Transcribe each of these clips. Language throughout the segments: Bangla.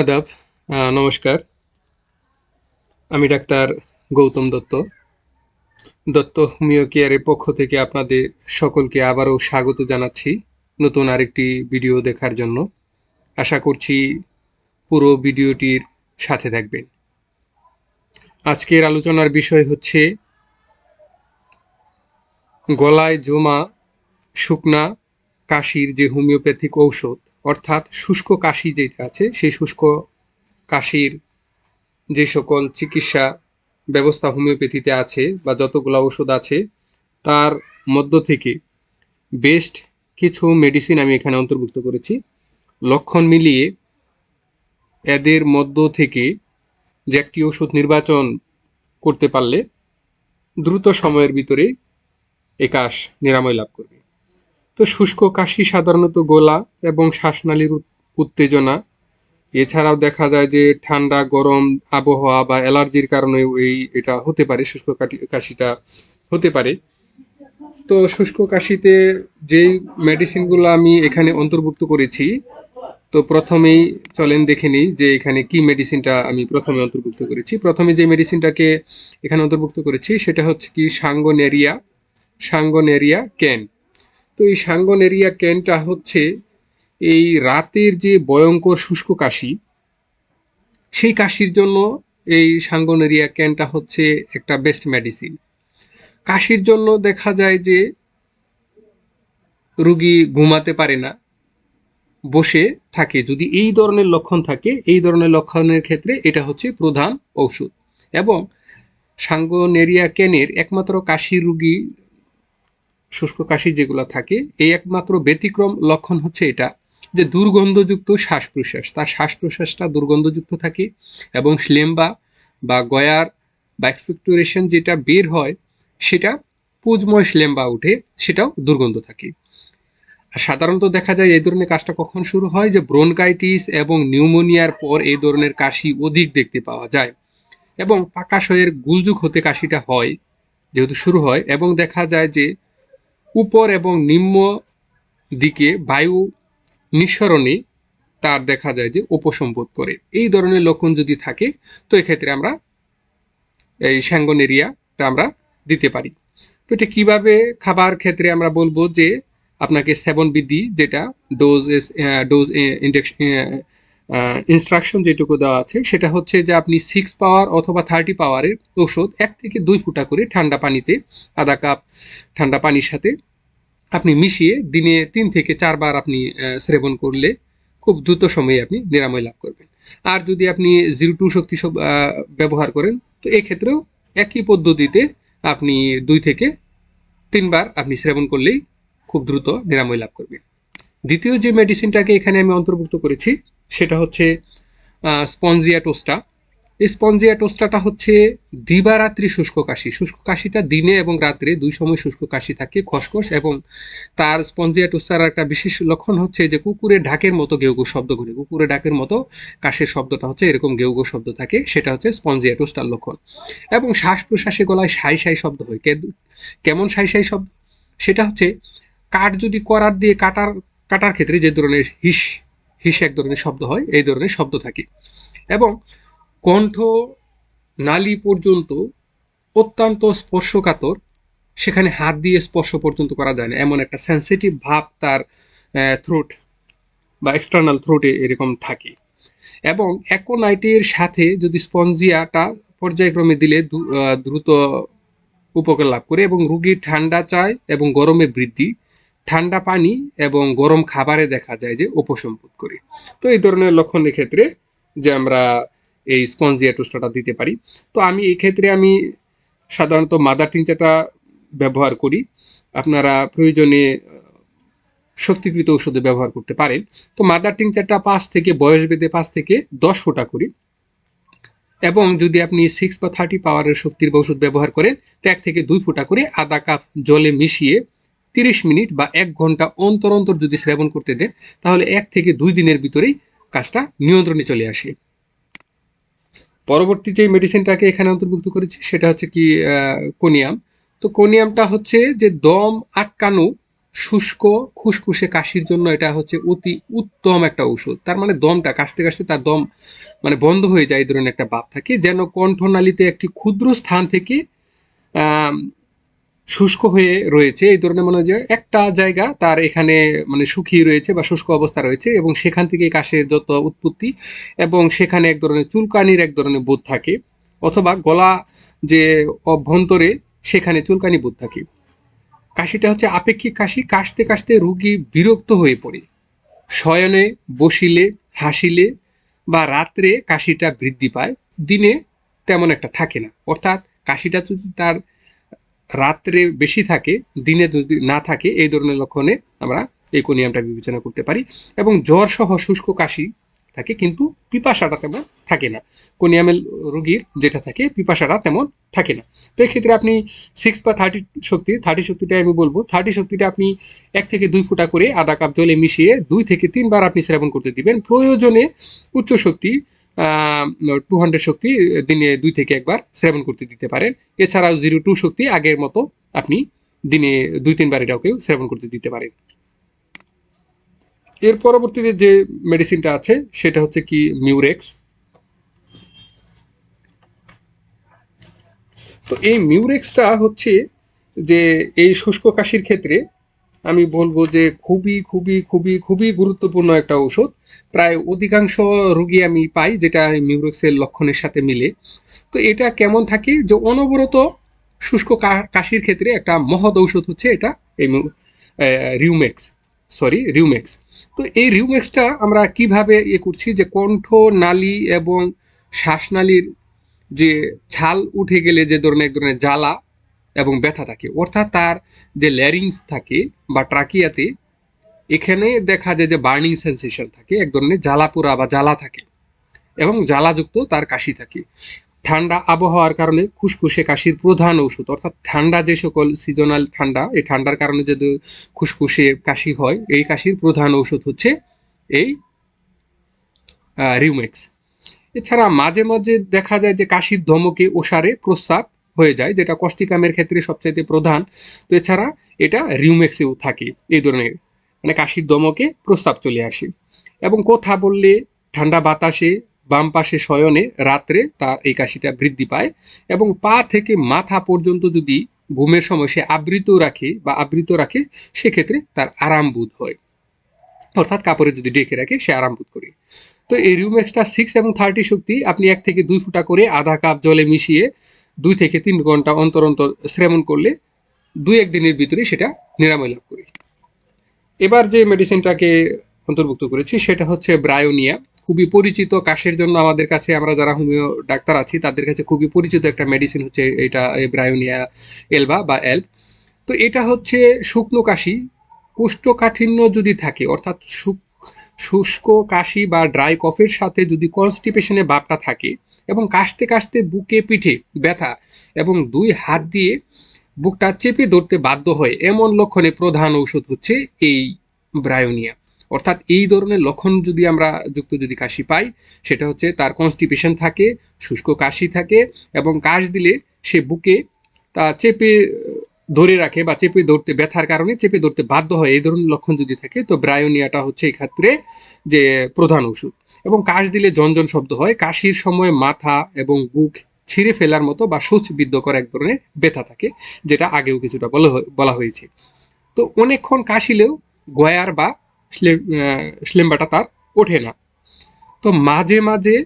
আদাব নমস্কার। আমি ডাক্তার গৌতম দত্ত। দত্ত হোমিও কেয়ারের পক্ষ থেকে আপনাদের সকলকে আবারও স্বাগত জানাচ্ছি নতুন আরেকটি ভিডিও দেখার জন্য। আশা করছি পুরো ভিডিওটির সাথে থাকবেন। আজকের আলোচনার বিষয় হচ্ছে গলায় জমা, শুকনা, কাশির যে হোমিওপ্যাথিক ঔষধ অর্থাৎ শুষ্ক কাশি যেটা আছে, সেই শুষ্ক কাশির যে সকল চিকিৎসা ব্যবস্থা হোমিওপ্যাথিতে আছে বা যতগুলো ওষুধ আছে, তার মধ্য থেকে বেস্ট কিছু মেডিসিন আমি এখানে অন্তর্ভুক্ত করেছি। লক্ষণ মিলিয়ে এদের মধ্য থেকে যে একটি ওষুধ নির্বাচন করতে পারলে দ্রুত সময়ের ভিতরে এই কাশ নিরাময় লাভ করবে। তো শুষ্ক কাশি সাধারণত গোলা এবং শ্বাসনালীর উত্তেজনা। এছাড়াও দেখা যায় যে ঠান্ডা, গরম আবহাওয়া বা অ্যালার্জির কারণে এই এটা হতে পারে, শুষ্ক কাশিটা হতে পারে। তো শুষ্ক কাশিতে যেই মেডিসিনগুলো আমি এখানে অন্তর্ভুক্ত করেছি, তো প্রথমেই চলেন দেখে নিই যে এখানে কি মেডিসিনটা আমি প্রথমে অন্তর্ভুক্ত করেছি। প্রথমে যে মেডিসিনটাকে এখানে অন্তর্ভুক্ত করেছি, সেটা হচ্ছে কি সাঙ্গনেরিয়া। সাঙ্গনেরিয়া ক্যান তো এই সাঙ্গনেরিয়া ক্যানটা হচ্ছে এই রাতের যে ভয়ঙ্কর শুষ্ক কাশি, সেই কাশির জন্য এই সাঙ্গনেরিয়া ক্যানটা হচ্ছে একটা বেস্ট মেডিসিন কাশির জন্য দেখা যায় যে রুগী ঘুমাতে পারে না, বসে থাকে। যদি এই ধরনের লক্ষণ থাকে, এই ধরনের লক্ষণের ক্ষেত্রে এটা হচ্ছে প্রধান ঔষধ। এবং সাঙ্গনেরিয়া ক্যানের একমাত্র কাশি রুগী শুষ্ক কাশি যেগুলো থাকে, এই একমাত্র ব্যতিক্রম লক্ষণ হচ্ছে এটা, যে দুর্গন্ধযুক্ত শ্বাস প্রশ্বাস তার শ্বাস প্রশ্বাসটা দুর্গন্ধযুক্ত থাকে এবং শ্লেম্বা বা গয়ার বা এক্সপেক্টোরেশন যেটা বের হয়, সেটা পুজময় স্লেম্বা উঠে সেটাও দুর্গন্ধ থাকে। আর সাধারণত দেখা যায় এই ধরনের কাজটা কখন শুরু হয়, যে ব্রোনকাইটিস এবং নিউমোনিয়ার পর এই ধরনের কাশি অধিক দেখতে পাওয়া যায়। এবং পাকাশয়ের গুলজুক হতে কাশিটা হয়, যেহেতু শুরু হয়, এবং দেখা যায় যে উপর এবং নিম্ন দিকে বায়ু নিঃসরণে, তার দেখা যায় যে উপসম্পদ করে। এই ধরনের লক্ষণ যদি থাকে, তো এক্ষেত্রে আমরা এই স্যাঙ্গন এরিয়াটা আমরা দিতে পারি। তো এটা কীভাবে খাবার ক্ষেত্রে আমরা বলব যে, আপনাকে সেবন বিধি যেটা ডোজ ডোজ ইন্ডেক্স ইনস্ট্রাকশন যেটুকু দেওয়া আছে সেটা হচ্ছে যে আপনি সিক্স পাওয়ার অথবা থার্টি পাওয়ারের ওষুধ এক থেকে দুই ফুটা করে ঠান্ডা পানিতে আধা কাপ ঠান্ডা পানির সাথে আপনি মিশিয়ে দিনে তিন থেকে চারবার আপনি সেবন করলে খুব দ্রুত সময়ে আপনি নিরাময় লাভ করবেন। আর যদি আপনি জিরো টু শক্তি সব, ব্যবহার করেন তো এক্ষেত্রেও একই পদ্ধতিতে আপনি দুই থেকে তিনবার আপনি সেবন করলেই খুব দ্রুত নিরাময় লাভ করবেন। দ্বিতীয় যে মেডিসিনটাকে এখানে আমি অন্তর্ভুক্ত করেছি সেটা হচ্ছে স্পঞ্জিয়া টোস্টা। এই স্পঞ্জিয়া টোস্টাটা হচ্ছে দিবারাত্রি শুষ্ক কাশি। শুষ্ক কাশিটা দিনে এবং রাত্রে দুই সময় শুষ্ক কাশি থাকে, খসখস এবং তার স্পঞ্জিয়া টোস্টার একটা বিশেষ লক্ষণ হচ্ছে যে কুকুরের ঢাকের মতো গেউ গেউ শব্দ করে। কুকুরের ডাকের মতো কাশের শব্দটা হচ্ছে এরকম গেউ গেউ শব্দ থাকে, সেটা হচ্ছে স্পঞ্জিয়া টোস্টার লক্ষণ। এবং শ্বাস প্রশ্বাসে গলায় সাই সাই শব্দ হয়। কেমন সাই সাই শব্দ? সেটা হচ্ছে, কাঠ যদি করার দিয়ে কাটার কাটার ক্ষেত্রে যে ধরনের হিস হিস এক ধরনের শব্দ হয়, এই ধরনের শব্দ থাকে। এবং কণ্ঠ নালী পর্যন্ত অত্যন্ত স্পর্শকাতর, সেখানে হাত দিয়ে স্পর্শ পর্যন্ত করা যায় না। এমন একটা সেন্সিটিভ ভাব তার থ্রোট বা এক্সটার্নাল থ্রোটে এরকম থাকে। এবং অ্যাকোনাইটের সাথে যদি স্পঞ্জিয়াটা পর্যায়ক্রমে দিলে দ্রুত উপকার লাভ করে এবং রুগীর ঠান্ডা চায় এবং গরমে বৃদ্ধি ঠান্ডা পানি এবং গরম খাবারে দেখা যায় যে উপশম বোধ করে। তো এই ধরনের লক্ষণের ক্ষেত্রে যে আমরা এই স্পঞ্জিয়া টোস্টাটা দিতে পারি। তো আমি এই ক্ষেত্রে আমি সাধারণত মাদার টিনচাটা ব্যবহার করি। আপনারা প্রয়োজনে শক্তিকৃত ঔষধে ব্যবহার করতে পারেন। তো মাদার টিংচারটা পাঁচ থেকে, বয়স বেঁধে পাঁচ থেকে দশ ফোঁটা করি। এবং যদি আপনি সিক্স বা থার্টি পাওয়ারের শক্তির ওষুধ ব্যবহার করেন, তো এক থেকে দুই ফোঁটা করে আধা কাপ জলে মিশিয়ে তিরিশ মিনিট বা এক ঘণ্টা অন্তর অন্তর যদি সেবন করতে দেন, তাহলে এক থেকে দুই দিনের ভিতরেই কাজটা নিয়ন্ত্রণে চলে আসে। পরবর্তী যে মেডিসিনটাকে এখানে অন্তর্ভুক্ত করেছি, সেটা হচ্ছে কি কোনিয়াম। তো কোনিয়ামটা হচ্ছে যে দম আটকানো শুষ্ক, খুসখুসে কাশির জন্য এটা হচ্ছে অতি উত্তম একটা ঔষধ। তার মানে দমটা, কাশতে কাশতে তার দম মানে বন্ধ হয়ে যায়, এই ধরনের একটা ভাব থাকে। যেন কণ্ঠনালীতে একটি ক্ষুদ্র স্থান থেকে শুষ্ক হয়ে রয়েছে। এই ধরনের মনে হয় যে একটা জায়গা তার এখানে মানে শুকিয়ে রয়েছে বা শুষ্ক অবস্থা রয়েছে এবং সেখান থেকে কাশের যত উৎপত্তি এবং সেখানে এক ধরনের চুলকানির এক ধরনের বোধ থাকে অথবা গলা যে অভ্যন্তরে সেখানে চুলকানি বোধ থাকে। কাশিটা হচ্ছে আপেক্ষিক কাশি, কাশতে কাশতে রুগী বিরক্ত হয়ে পড়ে। শয়নে, বসিলে, হাসিলে বা রাত্রে কাশিটা বৃদ্ধি পায়। দিনে তেমন একটা থাকে না। অর্থাৎ কাশিটা যদি তার রাত্রে বেশি থাকে, দিনে যদি না থাকে, এই ধরনের লক্ষণে আমরা এই কোনিয়ামটা বিবেচনা করতে পারি। এবং জ্বর সহ শুষ্ক কাশি থাকে কিন্তু পিপাসাটা তেমন থাকে না। কোনিয়ামের রোগীর যেটা থাকে, পিপাসাটা তেমন থাকে না। তো এক্ষেত্রে আপনি সিক্স বা থার্টি শক্তি থার্টি শক্তিটা আমি বলব থার্টি শক্তিটা আপনি এক থেকে দুই ফুটা করে আধা কাপ জলে মিশিয়ে দুই থেকে তিনবার আপনি সেবন করতে দিবেন। প্রয়োজনে উচ্চ শক্তি টু হান্ড্রেড শক্তি দিনে দুই থেকে একবার সেবন করতে দিতে পারেন। এছাড়াও জিরো টু শক্তি আগের মতো আপনি দিনে দুই তিনবার এটাকেও সেবন করতে দিতে পারেন। এর পরবর্তীতে যে মেডিসিনটা আছে, সেটা হচ্ছে কি মিউরেক্স তো এই মিউরেক্সটা হচ্ছে যে এই শুষ্ক কাশির ক্ষেত্রে আমি বলব যে খুবই খুবই খুবই খুবই গুরুত্বপূর্ণ একটা ঔষধ। প্রায় অধিকাংশ রুগী আমি পাই যেটা মিউরেক্সের লক্ষণের সাথে মিলে। তো এটা কেমন থাকে? যে অনবরত শুষ্ক কাশির ক্ষেত্রে একটা মহৎ ঔষধ হচ্ছে এটা, এই রিউমেক্স সরি রিউমেক্স তো এই রিউমেক্সটা আমরা কীভাবে ইয়ে করছি? যে কণ্ঠ নালী এবং শ্বাসনালীর যে ছাল উঠে গেলে যে ধরনের, এক ধরনের জ্বালা এবং ব্যথা থাকে। অর্থাৎ তার যে ল্যারিংস থাকে বা ট্রাকিয়াতে এখানে দেখা যায় যে বার্নিং সেন্সেশন থাকে, এক ধরনের জ্বালা পোড়া বা জ্বালা থাকে এবং জ্বালাযুক্ত তার কাশি থাকে। ঠান্ডা আবহাওয়ার কারণে খুসখুসে কাশির প্রধান ঔষধ, অর্থাৎ ঠান্ডা যে সকল সিজনাল ঠান্ডা, এই ঠান্ডার কারণে যদি খুসখুসে কাশি হয়, এই কাশির প্রধান ঔষধ হচ্ছে এই রিউমেক্স। এছাড়া মাঝে মাঝে দেখা যায় যে কাশির ধমকে, ওষারে প্রস্রাব হয়ে যায়, যেটা কষ্টিকামের ক্ষেত্রে সবচাইতে প্রধান। তো এছাড়া এটা রিউমেক্সেও থাকে এই ধরনের মানে কাশির দমকে প্রস্তাব চলে আসে। এবং কথা বললে ঠান্ডা বাতাসে, বাম পাশে শয়নে রাত্রে তার এই কাশিটা বৃদ্ধি পায় এবং পা থেকে মাথা পর্যন্ত যদি ঘুমের সময় সে আবৃত রাখে বা আবৃত রাখে, সেক্ষেত্রে তার আরাম বোধ হয়। অর্থাৎ কাপড়ে যদি ডেকে রাখে, সে আরাম বোধ করে। তো এই রিউমেক্সটা সিক্স এবং থার্টি শক্তি আপনি এক থেকে দুই ফুটা করে আধা কাপ জলে মিশিয়ে দুই থেকে তিন ঘণ্টা অন্তর অন্তর সেবন করলে দুই এক দিনের ভিতরে সেটা নিরাময় লাভ করি। এবার যে মেডিসিনটাকে অন্তর্ভুক্ত করেছি, সেটা হচ্ছে ব্রায়োনিয়া খুবই পরিচিত, কাশের জন্য আমাদের কাছে, আমরা যারা হোমিও ডাক্তার আছি, তাদের কাছে খুবই পরিচিত একটা মেডিসিন হচ্ছে এটা ব্রায়োনিয়া এলবা বা এলব তো এটা হচ্ছে শুকনো কাশি। কোষ্ঠকাঠিন্য যদি থাকে, অর্থাৎ শুক শুষ্ক কাশি বা ড্রাই কফের সাথে যদি কনস্টিপেশনের ভাবটা থাকে এবং কাশতে কাশতে বুকে পিঠে ব্যথা এবং দুই হাত দিয়ে বুকটা চেপে ধরতে বাধ্য হয়। এমন লক্ষণে প্রধান ঔষধ হচ্ছে এই ব্রায়োনিয়া। অর্থাৎ এই ধরনের লক্ষণ যদি আমরা যুক্ত যদি কাশি পাই, সেটা হচ্ছে তার কনস্টিপেশন থাকে, শুষ্ক কাশি থাকে এবং কাশ দিলে সে বুকে তা চেপে ধরে রাখে বা চেপে ধরতে ব্যথার কারণে চেপে ধরতে বাধ্য হয়। এই ধরনের লক্ষণ যদি থাকে, তো ব্রায়োনিয়াটা হচ্ছে এই ক্ষেত্রে যে প্রধান ওষুধ এবং কাশ দিলে জনজন শব্দ হয়। কাশির সময় মাথা এবং বুক ছিঁড়ে ফেলার মতো বা বিদ্ধকর এক ধরনের ব্যথা থাকে, যেটা আগেও কিছুটা বলা বলা হয়েছে। তো অনেকক্ষণ কাশিলেও গয়ার বা স্লে- স্লেম্বাটা তার ওঠে না। তো মাঝে মাঝে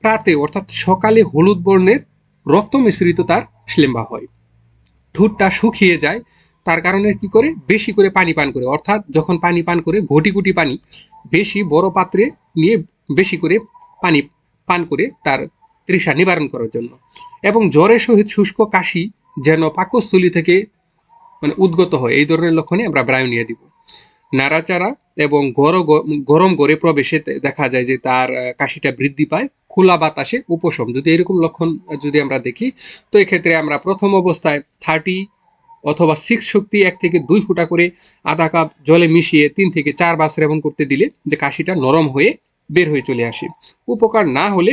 প্রাতে, অর্থাৎ সকালে হলুদ বর্ণের রক্ত মিশ্রিত তার স্লেম্বা হয়। ঠোঁটটা শুকিয়ে যায়, তার কারণে কি করে? বেশি করে পানি পান করে। অর্থাৎ যখন পানি পান করে, ঘটি ঘটি পানি বেশি বড় পাত্রে নিয়ে বেশি করে পানি পান করে তার তৃষা নিবারণ করার জন্য। এবং জ্বরের সহিত শুষ্ক কাশি যেন পাকস্থলী থেকে মানে উদ্গত হয়, এই ধরনের লক্ষণে আমরা ব্রায়োনিয়া দিব। নাড়াচাড়া এবং গর- গরম গড়ে প্রবেশে দেখা যায় যে তার কাশিটা বৃদ্ধি পায়, খোলা বাতাসে উপশম। যদি এরকম লক্ষণ যদি আমরা দেখি, তো এক্ষেত্রে আমরা প্রথম অবস্থায় থার্টি অথবা সিক্স শক্তি এক থেকে দুই ফুটা করে আধা কাপ জলে মিশিয়ে তিন থেকে চার বার সেবন করতে দিলে যে কাশিটা নরম হয়ে বের হয়ে চলে আসে। উপকার না হলে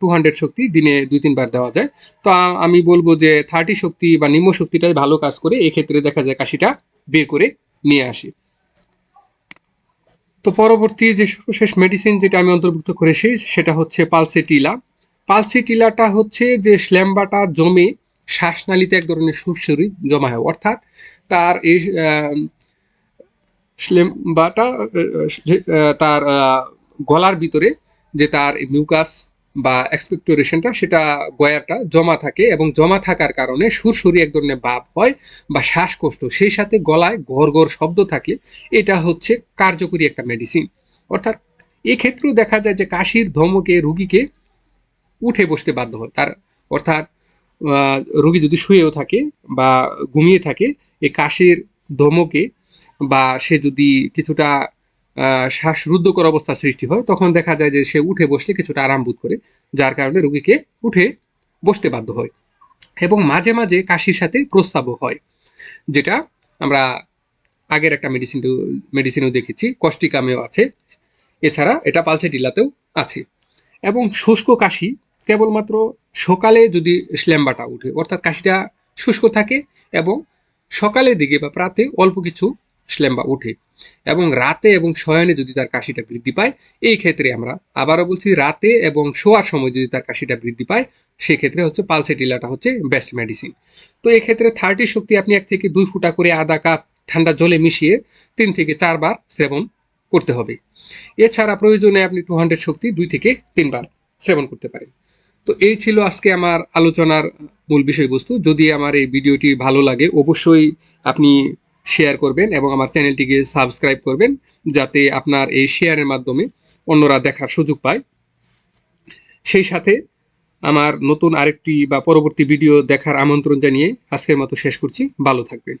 টু হান্ড্রেড শক্তি দিনে দুই তিনবার দেওয়া যায়। তো আমি বলব যে থার্টি শক্তি বা নিম্ন শক্তিটাই ভালো কাজ করে এক্ষেত্রে দেখা যায় কাশিটা বের করে নিয়ে আসি। তো পরবর্তী যে সর্বশেষ মেডিসিন যেটা আমি অন্তর্ভুক্ত করেছি সেটা হচ্ছে পালসেটিলা। পালসেটিলাটা হচ্ছে যে স্ল্যাম্বাটা জমে শ্বাসনালীতে এক ধরনের সুরসুরি জমা হয় অর্থাৎ তার এই আহ, স্লেম্বাটা তার গলার ভিতরে যে তার মিউকাস বা এক্সপেক্টোরেশনটা সেটা গয়ারটা জমা থাকে এবং জমা থাকার কারণে সুরসুরি এক ধরনের ভাব হয় বা শ্বাসকষ্ট। সেই সাথে গলায় ঘর ঘর শব্দ থাকলে এটা হচ্ছে কার্যকরী একটা মেডিসিন অর্থাৎ এক্ষেত্রেও দেখা যায় যে কাশির ধমকে রুগীকে উঠে বসতে বাধ্য হয়। তার অর্থাৎ রুগী যদি শুয়েও থাকে বা ঘুমিয়ে থাকে, এই কাশির ধমকে বা সে যদি কিছুটা শ্বাসরুদ্ধকর অবস্থা সৃষ্টি হয়, তখন দেখা যায় যে সে উঠে বসলে কিছুটা আরাম বোধ করে, যার কারণে রোগীকে উঠে বসতে বাধ্য হয় এবং মাঝে মাঝে কাশির সাথে প্রস্রাবও হয়, যেটা আমরা আগের একটা মেডিসিন মেডিসিনও দেখেছি, কষ্টিকামেও আছে, এছাড়া এটা পালসেটিলাতেও আছে এবং শুষ্ক কাশি কেবলমাত্র সকালে যদি স্ল্যাম্বাটা উঠে, অর্থাৎ কাশিটা শুষ্ক থাকে এবং সকালের দিকে বা প্রাতে অল্প কিছু স্ল্যাম্বা উঠে এবং রাতে এবং শয়নে যদি তার কাশিটা বৃদ্ধি পায়, এই ক্ষেত্রে আমরা আবারও বলছি রাতে এবং শোয়ার সময় যদি তার কাশিটা বৃদ্ধি পায়, সেক্ষেত্রে হচ্ছে পালসেটিলাটা হচ্ছে বেস্ট মেডিসিন তো এক্ষেত্রে থার্টি শক্তি আপনি এক থেকে দুই ফুটা করে আধা কাপ ঠান্ডা জলে মিশিয়ে তিন থেকে চারবার সেবন করতে হবে। এছাড়া প্রয়োজনে আপনি টু হান্ড্রেড শক্তি দুই থেকে তিনবার সেবন করতে পারেন। তো এই ছিল আজকে আমার আলোচনার মূল বিষয়বস্তু। যদি আমার এই ভিডিওটি ভালো লাগে, অবশ্যই আপনি শেয়ার করবেন এবং আমার চ্যানেলটিকে সাবস্ক্রাইব করবেন যাতে আপনার এই শেয়ারের মাধ্যমে অন্যরা দেখার সুযোগ পায়। সেই সাথে আমার নতুন আরেকটি বা পরবর্তী ভিডিও দেখার আমন্ত্রণ জানিয়ে আজকের মতো শেষ করছি। ভালো থাকবেন।